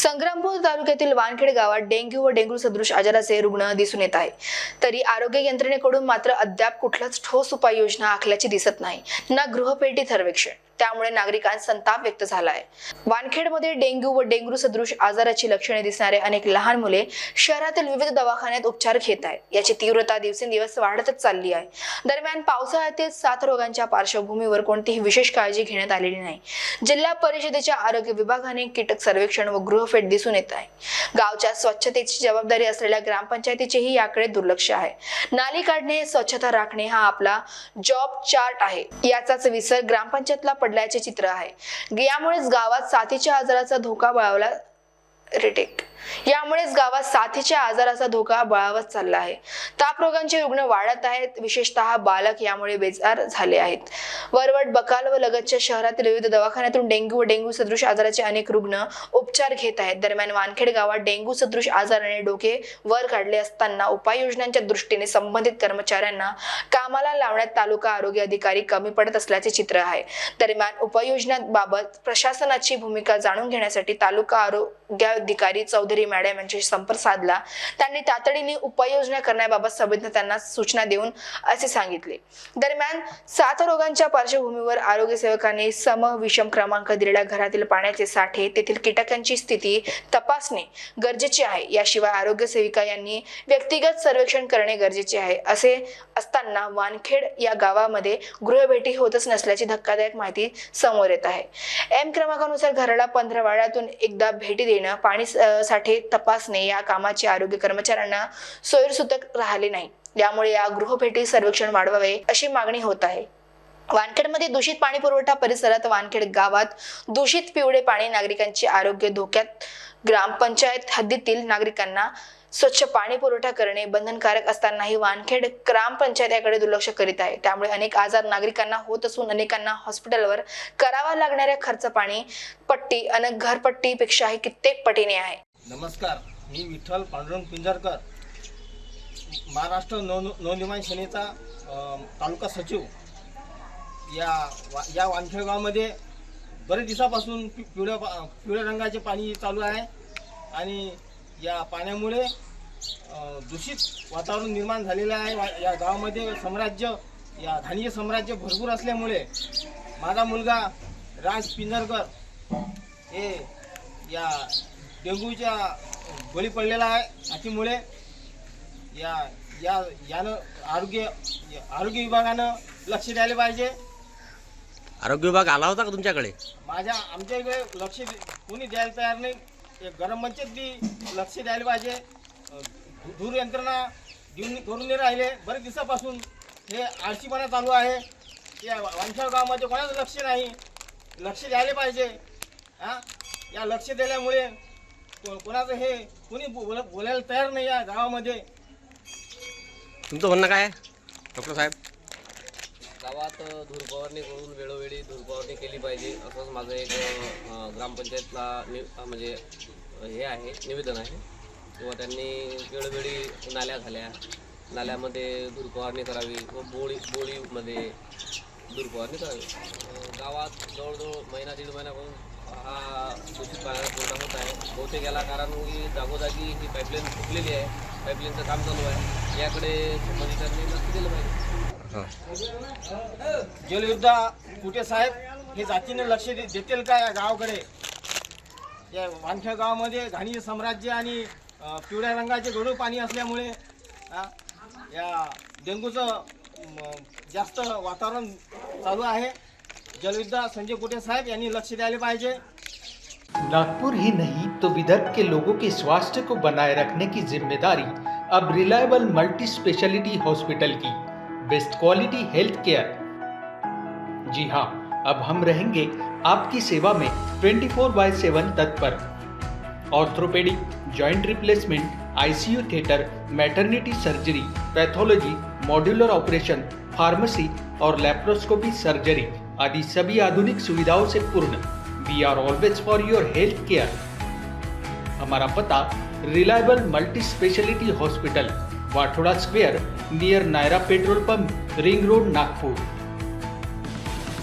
संग्रामपूर तालुक्यातील वानखेड गावात डेंग्यू व डेंग्यू सदृश आजाराचे रुग्ण दिसून येत आहे. तरी आरोग्य यंत्रणेकडून मात्र अद्याप कुठलाच ठोस उपाययोजना आखल्याची दिसत नाही. ना गृहपेटी सर्वेक्षण त्यामुळे नागरिकांत संताप व्यक्त झाला आहे वानखेडमध्ये डेंग्यू व डेंग्यू सदृश आजाराची लक्षणे दिसणारे अनेक लहान मुले शहरातील विविध दवाखान्यात उपचार घेत आहेत. याची तीव्रता दिवसेंदिवस वाढतच चालली आहे. दरम्यान पावसाळ्यातील सात रोगांच्या पार्श्वभूमीवर कोणतीही विशेष काळजी घेण्यात आलेली नाही. जिल्हा परिषदेच्या आरोग्य विभागाने कीटक सर्वेक्षण व गृहफेट दिसून येत आहे. गावच्या स्वच्छतेची जबाबदारी असलेल्या ग्रामपंचायतीचेही याकडे दुर्लक्ष आहे. नाली काढणे स्वच्छता राखणे हा आपला जॉब चार्ट आहे. याचाच विसर ग्रामपंचायतला पडल्याचे चित्र आहे. यामुळेच गावात साथीच्या आजाराचा धोका बळावला रिटेक. यामुळेच गावात साथीच्या आजाराचा धोका बळावत चालला आहे. ताप रोगांचे रुग्ण वाढत आहेत. विशेषतः बालक यामुळे बेजार झाले आहेत. वरवट बकाल व लगतच्या शहरातील विविध दवाखान्यातून डेंग्यू व डेंग्यू सदृश आजाराचे अनेक रुग्ण उपचार घेत आहेत. दरम्यान वानखेड गावात डेंग्यू सदृश आजाराने डोके वर काढले असताना उपाययोजनांच्या दृष्टीने संबंधित कर्मचाऱ्यांना कामाला लावण्यात तालुका आरोग्य अधिकारी कमी पडत असल्याचे चित्र आहे. दरम्यान उपाययोजनांबाबत प्रशासनाची भूमिका जाणून घेण्यासाठी तालुका आरोग्य अधिकारी चौधरी मॅडम यांच्याशी संपर्क साधला. त्यांनी तातडीने उपाययोजना करण्याबाबत सभेत त्यांना सूचना देऊन असे सांगितले. दरम्यान साथ रोगांच्या पार्श्वभूमीवर आरोग्य सेवकांनी सम विषम क्रमांक दिलेल्या घरातील पाण्याचे साठे तेथील कीटकांची स्थिती तपासणे गरजेचे आहे. याशिवाय आरोग्य सेविका यांनी व्यक्तिगत सर्वेक्षण करणे गरजेचे आहे असे असताना वानखेड या गावामध्ये गृहभेटी होतच नसल्याची धक्कादायक माहिती समोर येत आहे. एम क्रमांकानुसार घराला पंधरा वाड्यातून एकदा भेटी देणं पाणी साठे साठे तपासणे या कामाचे आरोग्य कर्मचाऱ्यांना सोयीसुतक राहिले नाही. यामुळे या गृहभेटी सर्वेक्षण वाढवावे अशी मागणी होत आहे. वानखेडमध्ये दूषित पाणी पुरवठा परिसरात वानखेड गावात दूषित पिवळे पाणी नागरिकांचे आरोग्य धोक्यात ग्रामपंचायत हद्दीतील नागरिकांना स्वच्छ पाणी पुरवठा करणे बंधनकारक असतानाही वानखेड ग्रामपंचायत याकडे दुर्लक्ष करीत आहे. त्यामुळे अनेक आजार नागरिकांना होत असून अनेकांना हॉस्पिटलवर करावा लागणाऱ्या खर्च पाणी पट्टी अन घरपट्टीपेक्षाही कित्येक पटीने आहे. नमस्कार मी विठ्ठल पांडुरंग पिंजारकर महाराष्ट्र नव नवनिर्माण सेनेचा तालुका सचिव. या वा या वानखेड गावामध्ये बरेच दिवसापासून पि पिवळ्या पा- पिवळ्या रंगाचे पाणी चालू आहे आणि या पाण्यामुळे दूषित वातावरण निर्माण झालेलं आहे. वा- या गावामध्ये साम्राज्य या धान्य साम्राज्य भरपूर असल्यामुळे माझा मुलगा राज पिंजारकर हे या डेंग्यूच्या बळी पडलेला आहे. हातीमुळे या या यानं आरोग्य आरोग्य विभागानं लक्ष द्यायला पाहिजे. आरोग्य विभाग आला होता का तुमच्याकडे? माझ्या आमच्या इकडे लक्ष कोणी द्यायला तयार नाही. गरम मंचात बी लक्ष द्यायला पाहिजे. धू- धूर यंत्रणा देऊन करून नाही राहिले. बरेच दिवसापासून हे आळशीपणा चालू आहे. या वांशाळ गावामध्ये कोणाचं लक्ष नाही. लक्ष द्यायला पाहिजे. हां? या लक्ष दिल्यामुळे कोणाचं हे? कोणी बोल बोलायला तयार नाही या गावामध्ये. तुमचं म्हणणं काय आहे? डॉक्टर साहेब. गावात धूर फवारणी करून वेळोवेळी धूर फवारणी केली पाहिजे. असंच माझं एक अ, ग्रामपंचायतला नि म्हणजे हे आहे निवेदन आहे. किंवा त्यांनी वेळोवेळी नाल्या झाल्या. नाल्यामध्ये धूर फवारणी करावी व बोळी बोळीमध्ये धूर फवारणी करावी. अ, गावात जवळजवळ महिना दीड महिन्यापासून हा दूषित पाण्याचा होत आहे. बहुतेक याला कारण की जागोजागी ही पाईपलाईन फुटलेली आहे. पाईपलाईनचं काम चालू आहे. याकडे संबंधितांनी लक्ष दिलं पाहिजे. जलयुद्धा कुठे साहेब? हे जातीने लक्ष दे- देतील का या गावाकडे? या वानखेड गावामध्ये घाणी साम्राज्य आणि पिवळ्या रंगाचे गढूळ पाणी असल्यामुळे या डेंग्यूचं म, जास्त वातावरण चालू आहे. जलयुद्धा संजय कुटे साहेब यांनी लक्ष द्यायला पाहिजे. नागपुर ही नहीं तो विदर्भ के लोगों के स्वास्थ्य को बनाए रखने की ज़िम्मेदारी अब रिलायबल मल्टी स्पेशलिटी हॉस्पिटल की बेस्ट क्वालिटी हेल्थ केयर जी हाँ अब हम रहेंगे आपकी सेवा में 24 फोर बाय सेवन तत्पर orthopaedic joint replacement ICU theatre maternity surgery pathology modular operation pharmacy और लेप्रोस्कोपी सर्जरी आदि सभी आधुनिक सुविधाओं से पूर्ण। We are always for your health care हमारा पता reliable multi speciality hospital Wathoda square near Nayara petrol pump ring road Nagpur.